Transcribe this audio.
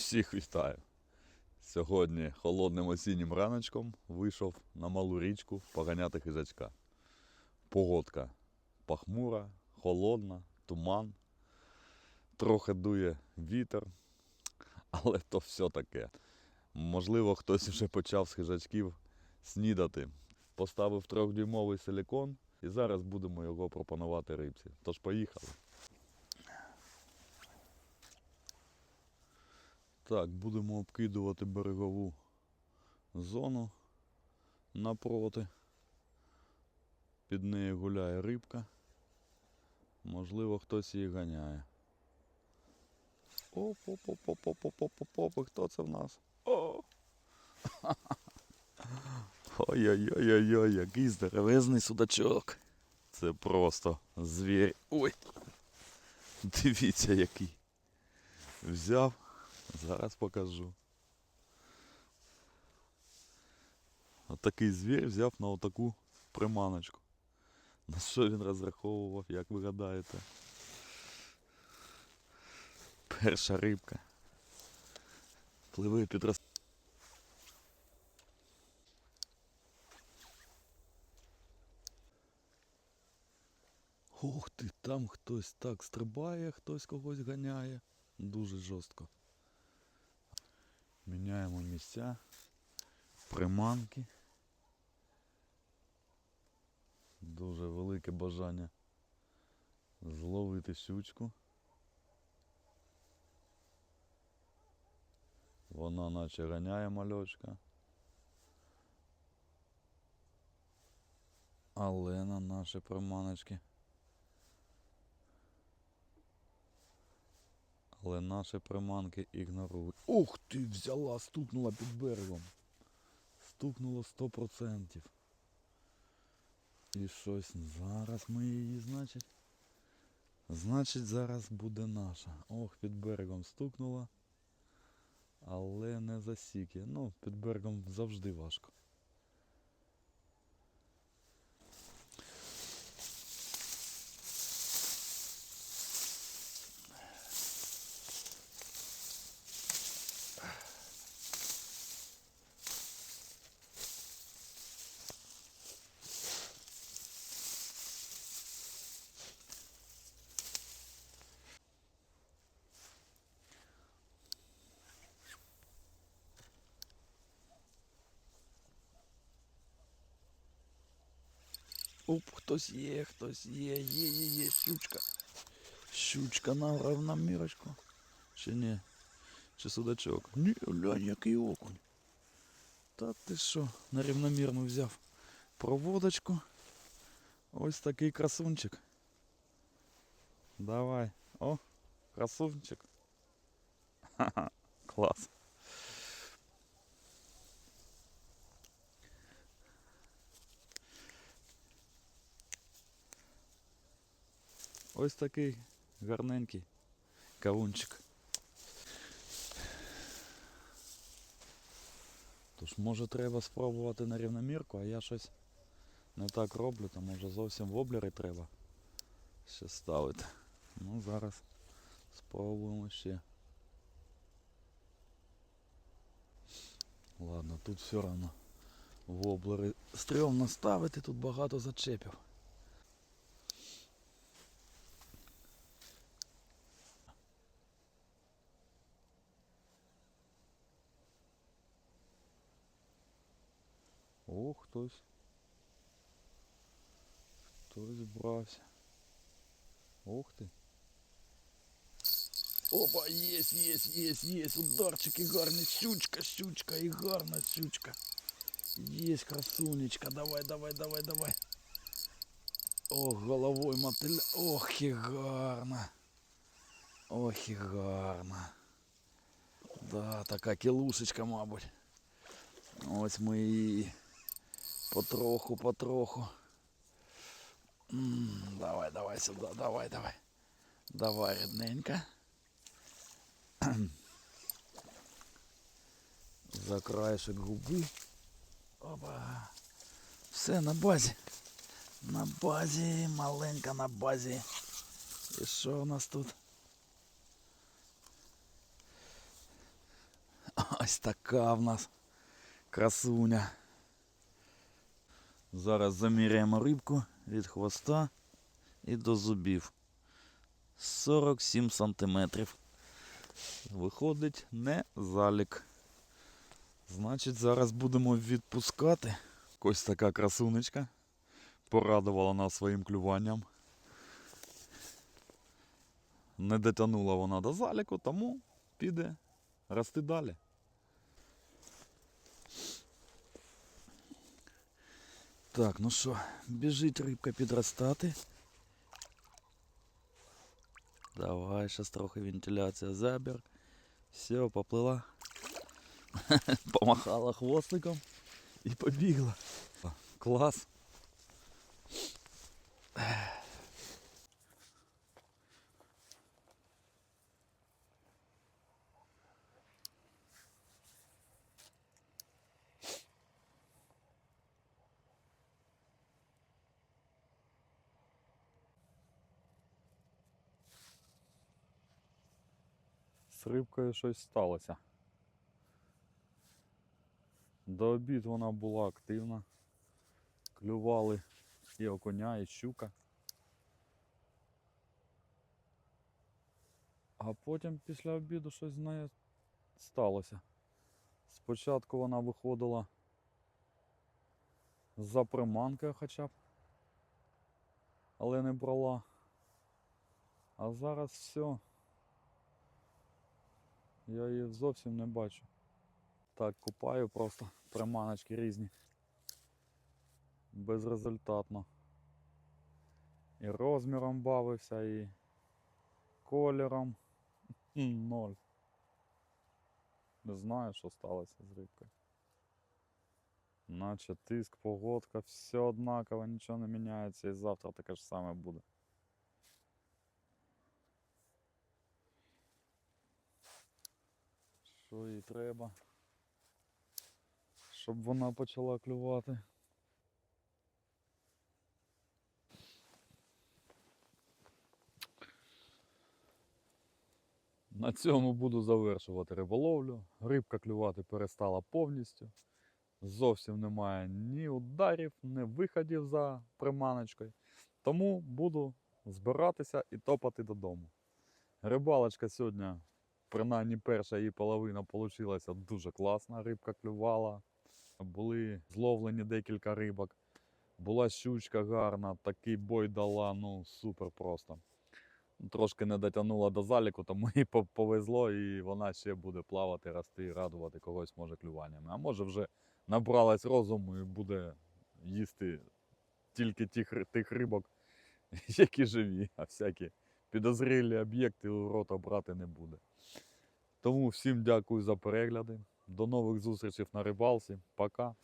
Всіх вітаю. Сьогодні холодним осіннім раночком вийшов на малу річку поганяти хижачка. Погодка пахмура, холодна, туман, трохи дує вітер, але то все таке. Можливо, хтось вже почав з хижачків снідати. Поставив трьохдюймовий силікон і зараз будемо його пропонувати рибці. Тож поїхали. Так, будемо обкидувати берегову зону напроти. Під нею гуляє рибка. Можливо, хтось її ганяє. оп оп оп оп оп оп оп оп оп хто це в нас? О! Ой-ой-ой-ой, який здоровезний судачок. Це просто звір. Ой! Дивіться який. Взяв. Зараз покажу. Отакий звір взяв на отаку приманочку. На що він розраховував, як ви гадаєте? Перша рибка. Пливе під роз... Ух ти, там хтось так стрибає, хтось когось ганяє. Дуже жорстко. Міняємо місця, приманки. Дуже велике бажання зловити щучку. Вона наче ганяє мальочка. Але на наші приманочки. Але наші приманки ігнорують. Ух ти, взяла, стукнула під берегом. Стукнуло 100%. І щось зараз ми її, значить. Значить, зараз буде наша. Ох, під берегом стукнула. Але не засіки. Ну, під берегом завжди важко. Оп, хтось є, хтось є, є, є, є, щучка. Щучка на равномірочку. Чи ні? Чи судачок? Ні, глянь, який окунь. Та ти що, на рівномірну взяв проводочку. Ось такий красунчик. Давай. О, красунчик. Ха-ха, клас. Ось такий гарненький кавунчик. Тож може треба спробувати на рівномірку, а я щось не так роблю, то може зовсім воблери треба ще ставити. Ну зараз спробуємо ще. Ладно, тут все одно воблери стрьомно ставити, тут багато зачепів. хтось. Хтось брався. Ух ти. Опа, єсть, єсть, єсть, єсть. Ударчики гарні. Щучка, щучка і гарна щучка. Єсть, красунечка. Давай, давай, давай, давай. Ох, головою мотиля. Ох, і гарна. Ох, і гарна. Да, така кілушечка, мабуть. Ось ми її потроху, потроху. М, Давай, давай сюди, давай, давай. Давай, рідненька. За краєшок губи. Опа. Все на базі. На базі, маленька на базі. І що у нас тут? Ось така в нас красуня. Зараз заміряємо рибку від хвоста і до зубів. 47 сантиметрів. Виходить не залік. Значить, зараз будемо відпускати. Ось така красунечка. Порадувала нас своїм клюванням. Не дотягнула вона до заліку, тому піде рости далі. Так, ну що, біжить рибка підростати. Давай, зараз трохи вентиляція забір. Все, поплила. Помахала хвостиком і побігла. Клас. З рибкою щось сталося. До обід вона була активна. Клювали і окуня, і щука. А потім після обіду щось з нею сталося. Спочатку вона виходила за приманкою хоча б, але не брала. А зараз все. Я її зовсім не бачу. Так, купаю просто приманочки різні. Безрезультатно. І розміром бавився, і кольором. Ноль. Не знаю, що сталося з рибкою. Наче тиск, погодка, все однаково, нічого не міняється і завтра таке ж саме буде. Що їй треба? Щоб вона почала клювати. На цьому буду завершувати риболовлю. Рибка клювати перестала повністю. Зовсім немає ні ударів, ні виходів за приманочкою. Тому буду збиратися і топати додому. Рибалочка сьогодні, принаймні перша її половина вийшла дуже класна. Рибка клювала. Були зловлені декілька рибок. Була щучка гарна, такий бой дала, ну супер просто. Трошки не дотягнула до заліку, тому їй повезло, і вона ще буде плавати, рости радувати когось може клюваннями. А може вже набралась розуму і буде їсти тільки тих, тих рибок, які живі, а всякі підозрілі об'єкти у рота брати не буде. Тому всім дякую за перегляди. До нових зустрічей на рибалці. Пока.